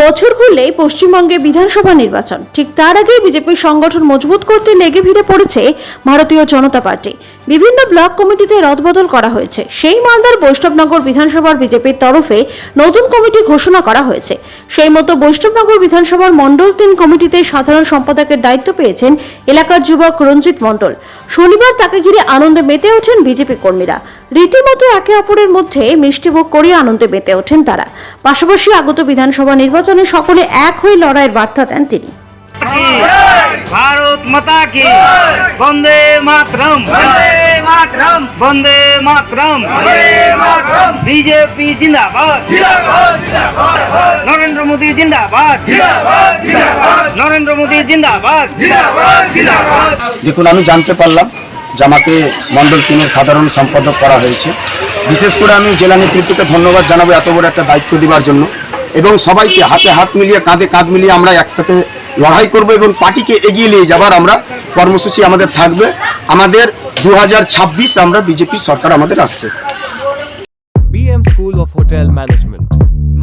বছর ঘুরলেই পশ্চিমবঙ্গে বিধানসভা নির্বাচন। ঠিক তার আগেই বিজেপির সংগঠন মজবুত করতে লেগে ভিড়ে পড়েছে ভারতীয় জনতা পার্টি। বিভিন্ন ব্লক কমিটিতে রদবদল করা হয়েছে। সেই মালদার বৈষ্ণবনগর বিধানসভার বিজেপির তরফে নতুন কমিটি ঘোষণা করা হয়েছে। সেই মতো বৈষ্ণবনগর বিধানসভার মণ্ডল তিন কমিটিতে সাধারণ সম্পাদকের দায়িত্ব পেয়েছেন এলাকার যুবক রঞ্জিত মণ্ডল। শনিবার তাকে ঘিরে আনন্দে মেতে ওঠেন বিজেপি কর্মীরা। রীতিমতো একে অপরের মধ্যে মিষ্টিভোগ করে আনন্দে মেতে ওঠেন তারা। পাশাপাশি আগত বিধানসভা নির্বাচনে সকলে এক হয়ে লড়াইয়ের বার্তা দেন তিনি। ভারত মাতা কি? বন্দে মাতরম। বন্দে মাতরম। বন্দে মাতরম বিজেপি জিন্দাবাদ। নরেন্দ্র মোদী জিন্দাবাদ। নরেন্দ্র মোদী জিন্দাবাদ। দেখুন আমি জানতে পারলাম যে আমাকে মণ্ডল টিমের সাধারণ সম্পাদক করা হয়েছে। বিশেষ করে আমি জেলা নেতৃত্বকে ধন্যবাদ জানাব এত বড় একটা দায়িত্ব দেওয়ার জন্য। এবং সবাইকে হাতে হাত মিলিয়ে কাঁধে কাঁধ মিলিয়ে আমরা একসাথে লড়াই করব এবং পার্টিকে এগিয়ে নিয়ে যাবার আমরা কর্মসূচি আমাদের থাকবে। আমাদের দু হাজার ছাব্বিশ আমরা বিজেপি সরকার আমাদের আসছে। BM school of hotel management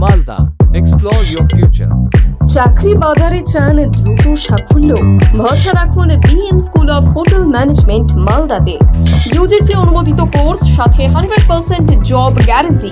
Malda explore your future চাকরি বাজারে চান দ্রুত সাফল্য? ভরসা রাখুন BM school of hotel management মালদাতে ইউজিসি অনুমোদিত কোর্স সাথে হান্ড্রেড পার্সেন্ট জব গ্যারান্টি